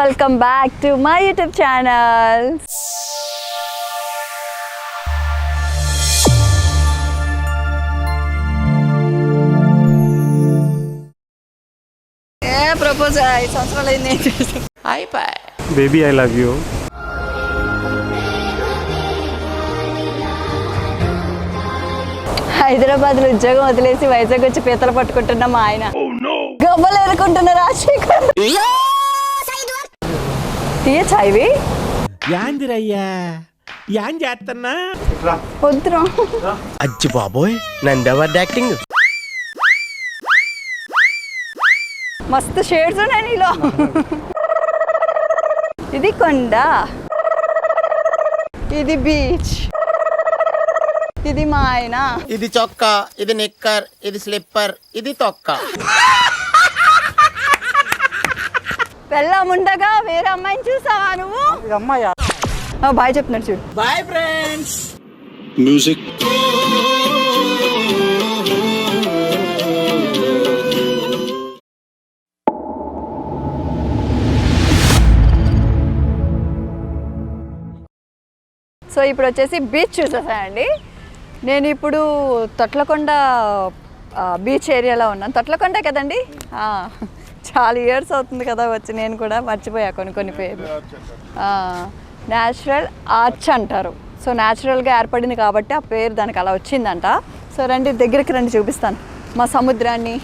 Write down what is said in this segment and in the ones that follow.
Welcome back to my YouTube channel A propose ఐదు సంవత్సరాలు అయింది చేసావు? బేబీ ఐ లవ్ యూ హైదరాబాద్లో ఉద్యోగం వదిలేసి వైజాగ్ వచ్చి పీతలు పట్టుకుంటున్న మా ఆయన. గవ్వలు ఎరుకుంటున్న రాజశేఖర్. తీయచ్చా ఇవి యాందిరయ్యా. యాన్ చేస్తున్నా వద్దురా. అచ్చి బాబోయ్ నందెవర్ యాక్టింగ్ మస్తు షేడ్స్ ఉన్నాయి నీలో. ఇది కొండ? ఇది బీచ్ ఇది మా ఆయన ఇది చొక్కా ఇది నిక్కర్ ఇది స్లిప్పర్ ఇది తొక్క. వెళ్ళముండగా వేరే అమ్మాయిని చూసావా నువ్వు? అమ్మాయి? బాయ్ చెప్తున్నాడు చూడు. Boy friends music. సో ఇప్పుడు వచ్చేసి బీచ్ చూసేసానండి నేను ఇప్పుడు తొట్లకొండ బీచ్ ఏరియాలో ఉన్నాను. తొట్లకొండ కదండి? చాలా ఇయర్స్ అవుతుంది కదా వచ్చి నేను కూడా మర్చిపోయా కొన్ని కొన్ని పేర్లు న్యాచురల్ ఆర్చ్ అంటారు. సో న్యాచురల్గా ఏర్పడింది కాబట్టి ఆ పేరు దానికి అలా వచ్చిందంట. సో రండి దగ్గరికి రండి చూపిస్తాను. మా సముద్రాన్ని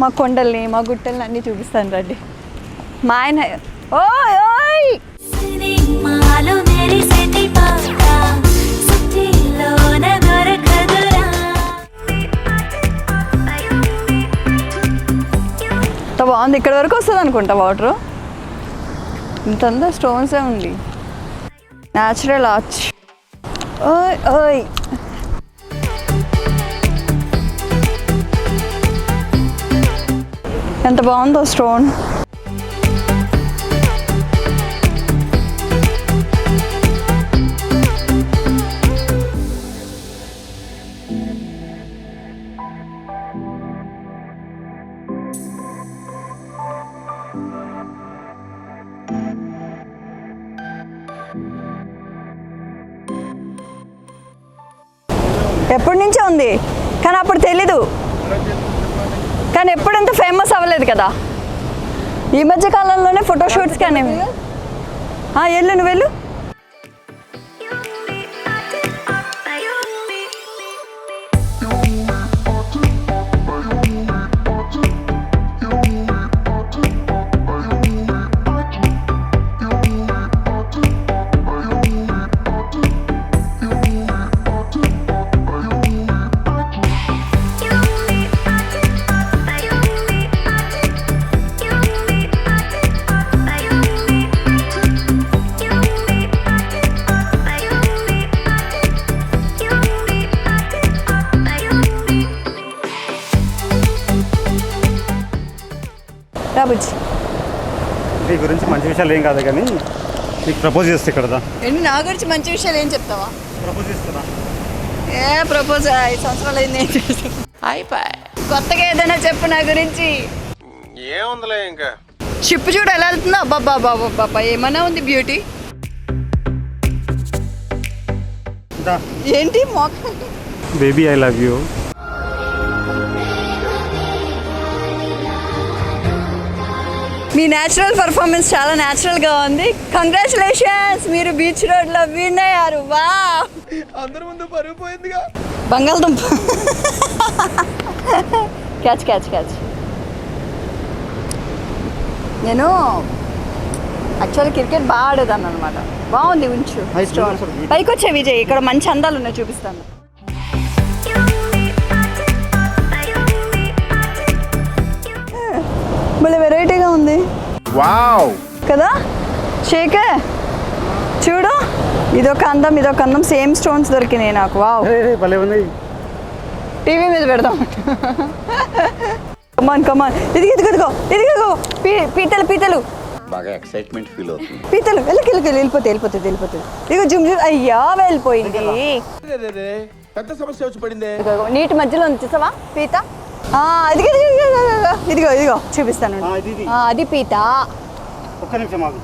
మా కొండల్ని మా గుట్టల్ని అన్నీ చూపిస్తాను రండి. మా ఆయన ఓ బాగుంది. ఇక్కడ వరకు వస్తుంది అనుకుంటా వాటర్. ఇంతంతా స్టోన్సే ఉంది. న్యాచురల్ ఆర్చ్ ఓయ్ ఓయ్. ఎంత బాగుందో స్టోన్ నుంచే ఉంది. కానీ అప్పుడు తెలీదు. కానీ ఎప్పుడు ఫేమస్ అవ్వలేదు కదా. ఈ మధ్య కాలంలోనే ఫోటోషూట్స్ కానీ ఆ, వెళ్ళు నువ్వు వెళ్ళు విషయాలు ఏం కాదు కానీ నీకు ప్రపోజ్ చేస్తే ఇక్కడ. ఏంటి నా గురించి మంచి విషయాలు ఏం చెప్తావా? ప్రపోజ్ ఏ ప్రపోజ్ ఐదు సంవత్సరాలు అయింది ఏం చేసావు? కొత్తగా ఏదైనా చెప్పు నా గురించి. ఏముందిలే ఇంకా? షిప్ చూడు ఎలా వెళ్తుందో. అబ్బాబ్బా బాబా బాబా ఏమన్నా ఉంది బ్యూటీ ఏంటి మొక్క బేబీ ఐ లవ్ యూ మీ న్యాచురల్ పర్ఫార్మెన్స్ చాలా న్యాచురల్గా ఉంది. కంగ్రాచులేషన్స్ మీరు బీచ్ రోడ్లో విన్ అయ్యారు. వా అందరి ముందు పరుగు పోయిందిగా. బంగాళదుంప. క్యాచ్ క్యాచ్ క్యాచ్ నేను యాక్చువల్లీ క్రికెట్ బాగా ఆడేదాన్ని అనమాట బాగుంది ఉంచు. పైకి వచ్చే విజయ్ ఇక్కడ మంచి అందాలు ఉన్నాయి చూపిస్తాను. వావ్. కదా? షేకే? చూడు ఇదొక అందం ఇదొక అందం. సేమ్ స్టోన్స్ దొరికినాయి నాకు. వావ్. భలే ఉంది టీవీ మీద పెడదాం. కమాన్ కమాన్ ఇదిగో ఇదిగో ఇదిగో పీతలు పీతలు. బాగా ఎక్సైట్మెంట్ ఫీల్ అవుతుంది. పీతలు. వెళ్ళకి వెళ్ళకి వెళ్ళిపోతుంది వెళ్ళిపోతుంది వెళ్ళిపోతుంది ఇదిగో జుమ్ జుమ్. అయ్యా వెళ్ళిపోయింది. పెద్ద సమస్య వచ్చి పడిందే. నీటి మధ్యలో ఉంది చూసావా? పీత. ఆ, ఇదిగో ఇదిగో, చూపిస్తాను. అది పీత. ఒక్క నిమిషం మాకు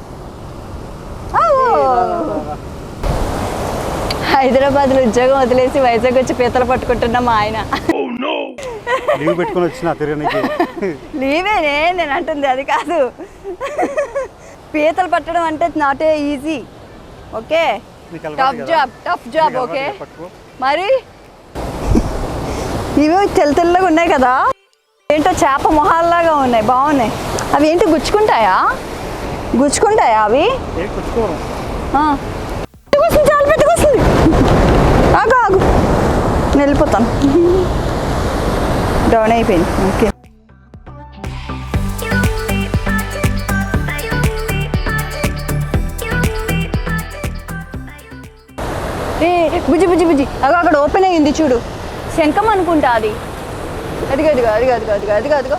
హైదరాబాద్లో ఉద్యోగం వదిలేసి వైజాగ్ వచ్చి పీతలు పట్టుకుంటున్నా మా ఆయన. లీవ్ పెట్టుకొని వచ్చిన తిరగనికి. లీవేనే నేను అంటుంది అది కాదు. పీతలు పట్టడం అంటే not easy okay? Tough? Job tough job okay. మరి? ఇవి తెల్ల తెల్లగా ఉన్నాయి కదా. ఏంటో చేప మొహాల్లాగా ఉన్నాయి. బాగున్నాయి. అవి ఏంటి గుచ్చుకుంటాయా? గుచ్చుకుంటాయా అవి. పెద్దకొస్తుంది, చాలా పెద్దకొస్తుంది ఆగు ఆగు. నేను వెళ్ళిపోతాను. డౌన్ అయిపోయింది. ఓకే. ఏ బుజ్జి బుజ్జి బుజ్జి. అగో అక్కడ ఓపెన్ అయ్యింది చూడు. శంఖం అనుకుంటా అది. అదిగో అదిగో అదిగో అదిగో అదిగో అదిగో అదిగో.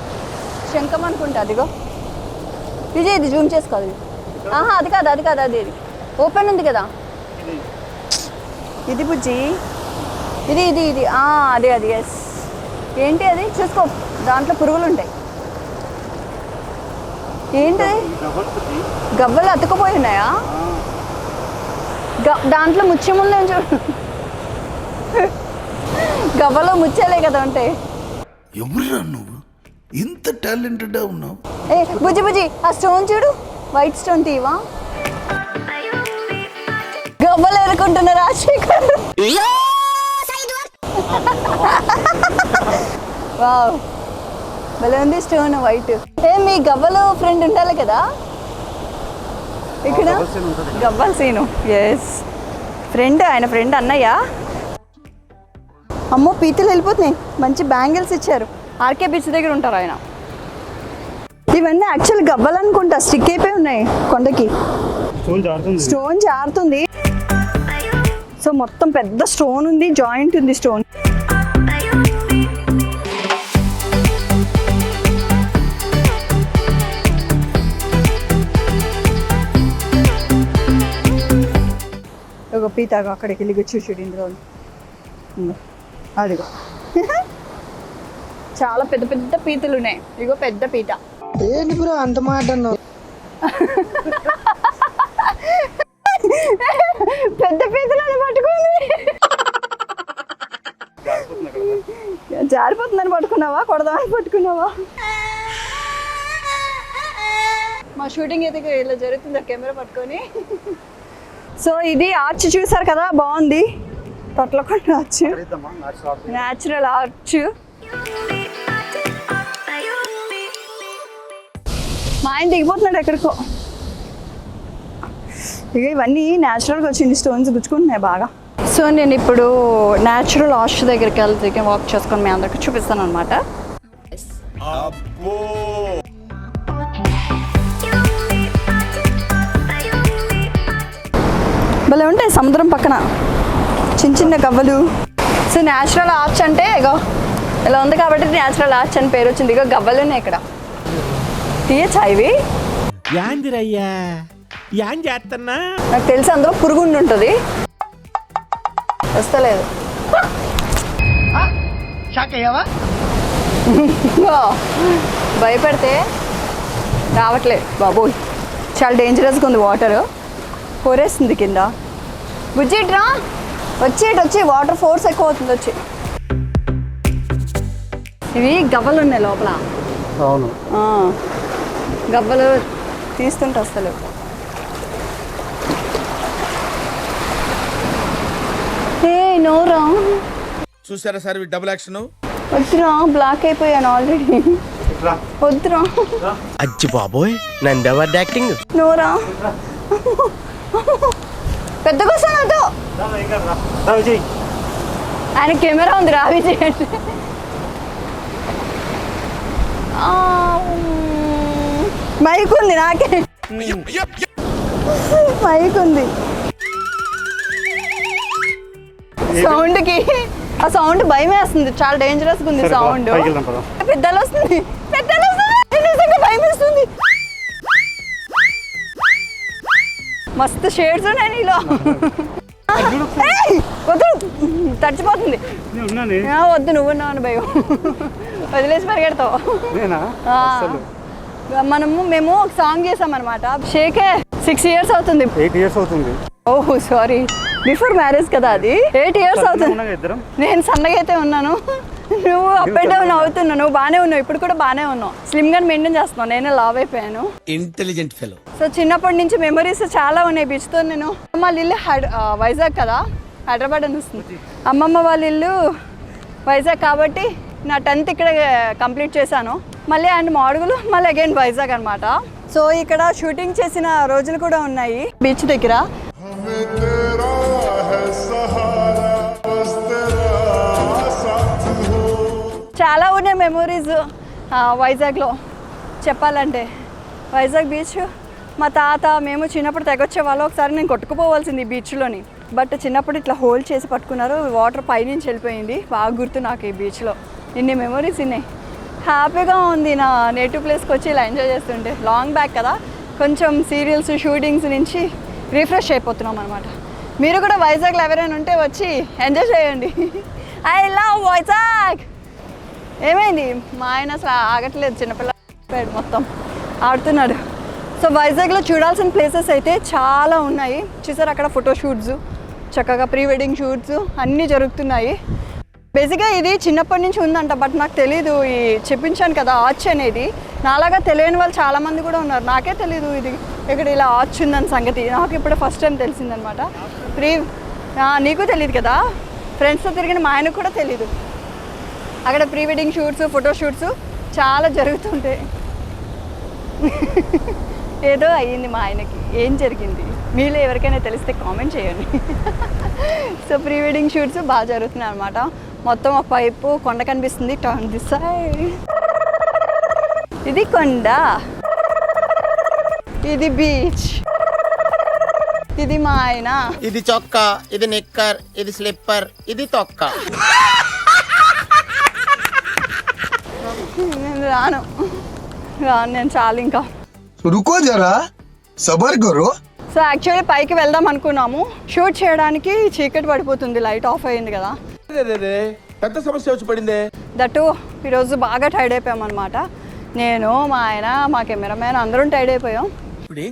శంఖం అనుకుంటా అదిగో విజయ్ ఇది జూమ్ చేసుకోవాలి ఆహా అది కాదు అది కాదు అది ఇది. ఓపెన్ ఉంది కదా. ఇది బుజ్జి. ఇది ఇది ఇది. అదే అది ఎస్ ఏంటి అది? చూసుకో దాంట్లో పురుగులు ఉంటాయి. ఏంటి? గవ్వలు అతుకుపోయి ఉన్నాయా? దాంట్లో ముత్యం ఉందని చూడు. గవ్వలో ముత్యాలే కదా ఉంటాయి ఎవరురా నువ్వు? ఇంత టాలెంటెడ్ ఉన్నావు? ఏ బుజ్జి బుజ్జి ఆ స్టోన్ చూడు. వైట్ స్టోన్ తీవా? గవ్వలు ఎదుర్కొంటున్న రాజశేఖర్. వావ్. భలే ఉంది స్టోన్ వైట్. ఏ మీ గవ్వలు ఫ్రెండ్ ఉండాలి కదా? ఇక్కడ. గవ్వల సీను ఎస్ ఫ్రెండ్ ఆయన ఫ్రెండ్ అన్నయ్య? అమ్మో పీతలు వెళ్ళిపోతున్నాయి. మంచి బ్యాంగిల్స్ ఇచ్చారు. ఆర్కే బీచ్ దగ్గర ఉంటారు ఆయన. ఇవన్నీ యాక్చువల్ గవ్వలు అనుకుంటా స్టిక్ అయిపోయి ఉన్నాయి కొండకి. స్టోన్ జారుతుంది. సో మొత్తం పెద్ద స్టోన్ ఉంది జాయింట్ ఉంది స్టోన్ ఒక పీతాగా అక్కడికి వెళ్ళి కూర్చో చూడు ఇందులో. అదిగో. చాలా పెద్ద పెద్ద పీతలు ఉన్నాయి ఇగో పెద్ద పీత ఏంటి బ్రో అంత మాట పెద్ద పీతలను పట్టుకుంది. జారిపోతుందని పట్టుకున్నావా? కొడదామని పట్టుకున్నావా? మా షూటింగ్ అయితే ఇలా జరుగుతుంది. కెమెరా పట్టుకొని. సో ఇది ఆర్చ్ చూసారు కదా? బాగుంది. Thotlakonda arch natural arch. మా ఆయన దిగిపోతున్నాడు ఎక్కడికో. ఇక ఇవన్నీ న్యాచురల్గా వచ్చింది స్టోన్స్ గుచ్చుకుంటున్నాయి బాగా. సో నేను ఇప్పుడు న్యాచురల్ ఆర్చ్ దగ్గరికి వెళ్తే వాక్ చేసుకొని మీ అందరికి చూపిస్తాను అనమాట భలే ఉంటాయి సముద్రం పక్కన. చిన్న చిన్న గవ్వలు. సో న్యాచురల్ ఆర్చ్ అంటే ఇగో ఇలా ఉంది కాబట్టి న్యాచురల్ ఆర్చ్ అని పేరు వచ్చింది. ఇగో గవ్వలు ఉన్నాయి ఇక్కడ. తీయచ్చా ఇవి? యాందిరయ్యా యాన్ చేస్తున్నా నాకు తెలిసి అందులో పురుగుండి ఉంటుంది. వస్తలేదు. షాక్ అయ్యావా? ఇగో, భయపెడితే రావట్లేదు. బాబోయ్ చాలా డేంజరస్గా ఉంది వాటర్ కోరేస్తుంది కింద. బుజ్జి ఇట్రా వచ్చి వాటర్ ఫోర్స్ ఎక్కువ అవుతుంది వచ్చి. ఇవి గవ్వలు ఉన్నాయి లోపల. అవును. గవ్వలు తీస్తుంటే వస్తలేవు ఏ నోరా? చూసారా సార్ డబుల్ యాక్షన్ వద్దురా బ్లాక్ అయిపోయాను ఆల్రెడీ వద్దురా. అచ్చి బాబోయ్ నందెవర్ యాక్టింగ్ నోరా? పెద్దగా వద్దు విజయ్ ఆయన కెమెరా ఉంది రా విజయ్ అంటే మైక్ ఉంది నాకే. మైక్ ఉంది. సౌండ్కి ఆ సౌండ్ భయం వేస్తుంది చాలా డేంజరస్గా ఉంది సౌండ్. పెద్దలు వస్తుంది. మస్తు షేడ్స్ ఉన్నాయి నీలో. వద్దు. తడిచిపోతుంది. వద్దు నువ్వు ఉన్నావు అని భయం. వదిలేసి పరిగెడతావు. మనము మేము ఒక సాంగ్ చేసాం అనమాట షేకే సిక్స్ ఇయర్స్ అవుతుంది. ఎయిట్ ఇయర్స్ అవుతుంది. ఓహ్ సారీ బిఫోర్ మ్యారేజ్ కదా అది. ఎయిట్ ఇయర్స్ అవుతుంది. నేను సన్నగా అయితే ఉన్నాను. నువ్వు అప్ అండ్ డౌన్ అవుతున్నావు. నువ్వు బాగానే ఉన్నావు. ఇప్పుడు కూడా బాగానే ఉన్నావు. స్లిమ్గా మెయింటైన్ చేస్తున్నావు. నేనే లావ్ అయిపోయాను. ఇంటెలిజెంట్ ఫెలో సో చిన్నప్పటి నుంచి మెమరీస్ చాలా ఉన్నాయి. బీచ్తో నేను వాళ్ళ ఇల్లు వైజాగ్ కదా? హైదరాబాద్ అని వస్తుంది. అమ్మమ్మ వాళ్ళ ఇల్లు వైజాగ్ కాబట్టి నా టెన్త్ ఇక్కడ కంప్లీట్ చేశాను. మళ్ళీ అండ్ మాడుగులు మళ్ళీ అగైన్ వైజాగ్ అనమాట సో ఇక్కడ షూటింగ్ చేసిన రోజులు కూడా ఉన్నాయి. బీచ్ దగ్గర. మెమరీస్ వైజాగ్లో. చెప్పాలంటే వైజాగ్ బీచ్ మా తాత మేము చిన్నప్పుడు తెగొచ్చే వాళ్ళు ఒకసారి నేను కొట్టుకుపోవాల్సింది ఈ బీచ్లోని. బట్ చిన్నప్పుడు ఇట్లా హోల్డ్ చేసి పట్టుకున్నారు వాటర్ పైనుంచి వెళ్ళిపోయింది. బాగా గుర్తు నాకు ఈ బీచ్లో. ఇన్ని మెమరీస్ ఉన్నాయి హ్యాపీగా ఉంది నా నేటివ్ ప్లేస్కి వచ్చి ఇలా ఎంజాయ్ చేస్తుంటే. లాంగ్ బ్యాక్ కదా. కొంచెం సీరియల్స్ షూటింగ్స్ నుంచి రిఫ్రెష్ అయిపోతున్నాం అనమాట మీరు కూడా వైజాగ్లో ఎవరైనా ఉంటే వచ్చి ఎంజాయ్ చేయండి. ఐ లవ్ వైజాగ్ ఏమైంది? మా ఆయన అసలు ఆగట్లేదు చిన్నపిల్ల మొత్తం ఆడుతున్నాడు. సో వైజాగ్లో చూడాల్సిన ప్లేసెస్ అయితే చాలా ఉన్నాయి. చూసారు అక్కడ ఫోటో షూట్స్? చక్కగా ప్రీ వెడ్డింగ్ షూట్స్ అన్నీ జరుగుతున్నాయి. బేసిక్గా ఇది చిన్నప్పటి నుంచి ఉందంట బట్ నాకు తెలీదు. ఈ చెప్పించాను కదా ఆర్చ్ అనేది. నాలాగా తెలియని వాళ్ళు చాలామంది కూడా ఉన్నారు. నాకే తెలీదు ఇది. ఇక్కడ ఇలా ఆర్చ్ ఉందని సంగతి. నాకు ఇప్పుడు ఫస్ట్ టైం తెలిసిందనమాట. ప్రీ నీకు తెలియదు కదా? ఫ్రెండ్స్తో తిరిగిన మా ఆయనకు కూడా తెలీదు. అక్కడ pre wedding shoots photo shoots చాలా జరుగుతుంటాయి ఏదో అయ్యింది మా ఆయనకి. ఏం జరిగింది? మీలో ఎవరికైనా తెలిస్తే కామెంట్ చేయండి. సో ప్రీ వెడ్డింగ్ షూట్స్ బాగా జరుగుతున్నాయి అనమాట మొత్తం ఒక పైపు కొండ కనిపిస్తుంది టర్న్ దిస్ సైడ్ ఇది కొండ. ఇది బీచ్. ఇది మా ఆయన. ఇది చొక్కా ఇది నిక్కర్ ఇది స్లిప్పర్ ఇది తొక్క. రాను. రాను నేను చాలు ఇంకా. రుకో జరా. సబర్ గురు సో యాక్చువల్లీ పైకి వెళ్దాం అనుకున్నాము. షూట్ చేయడానికి చీకటి పడిపోతుంది లైట్ ఆఫ్ అయింది కదా. పెద్ద సమస్య వచ్చి పడింది. దట్టు ఈరోజు బాగా టైర్డ్ అనమాట నేను మా ఆయన మా కెమెరామ్యాన్ అందరం టైర్డ్ అయిపోయాం.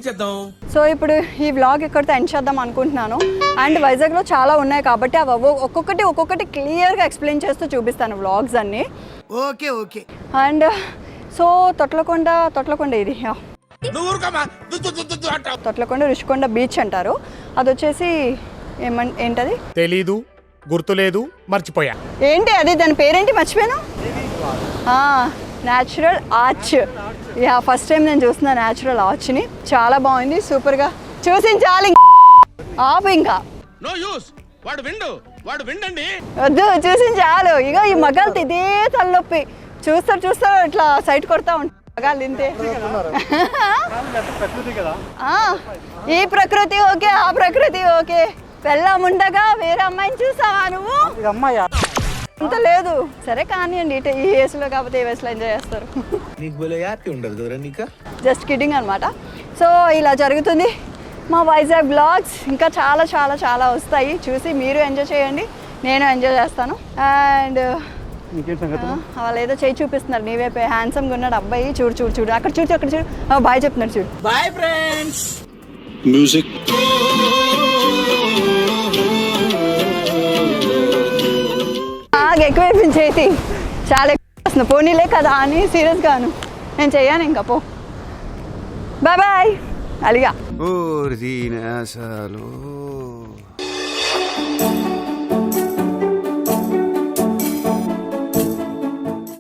చేద్దాం? సో ఇప్పుడు ఈ వ్లాగ్ ఇక్కడితో ఎండ్ చేద్దాం అనుకుంటున్నాను. అండ్ వైజాగ్లో చాలా ఉన్నాయి కాబట్టి అవి ఒక్కొక్కటి ఒక్కొక్కటి క్లియర్గా ఎక్స్ప్లెయిన్ చేస్తూ చూపిస్తాను వ్లాగ్స్ అన్ని. Okay okay. And so Thotlakonda Thotlakonda ఇది తొట్లకొండ రుషికొండ బీచ్ అంటారు. అది వచ్చేసి ఏంటది? తెలీదు గుర్తులేదు మర్చిపోయా. ఏంటి అది? దాని పేరేంటి? మర్చిపోయాను? Natural arch yeah first time నేను చూస్తున్నా న్యాచురల్ ఆర్చ్ని చాలా బాగుంది సూపర్గా. చూసించాలి ఆపు ఇంకా. నో యూస్ వాడు విండు. వాడు విండండి. వద్దు చూసించాలు. ఇగో ఈ మగాలు ఇదే తలనొప్పి. చూస్తారు చూస్తారు ఇట్లా సైట్ కొడతా ఉంటారు ఇంతే. ఆ, ఈ ప్రకృతి ఓకే ఆ ప్రకృతి ఓకే. వెళ్ళముండగా వేరే అమ్మాయిని చూసావా నువ్వు? అంత లేదు. సరే కానివ్వండి ఇటు ఈ ఏసులో కాకపోతే ఏ వయసులో ఎంజాయ్ చేస్తారు. జస్ట్ కిడ్డింగ్ అనమాట సో ఇలా జరుగుతుంది. మా వైజాగ్ బ్లాగ్స్ ఇంకా చాలా చాలా చాలా వస్తాయి. చూసి మీరు ఎంజాయ్ చేయండి. నేను ఎంజాయ్ చేస్తాను. అండ్ వాళ్ళు ఏదో చేయి చూపిస్తున్నారు. నీ వైపే హ్యాండ్సమ్గా ఉన్నాడు అబ్బాయి. చూడు చూడు చూడు. అక్కడ చూడు అక్కడ చూడు. బాయ్ చెప్తున్నాడు చూడు. Boy friends Music. బాగా ఎక్కువైపోయింది చేతి. చాలా ఎక్కువ వస్తుంది పోనీలే కదా అని సీరియస్ గాను. నేను చెయ్యాను ఇంకా పో. Bye bye అలిగా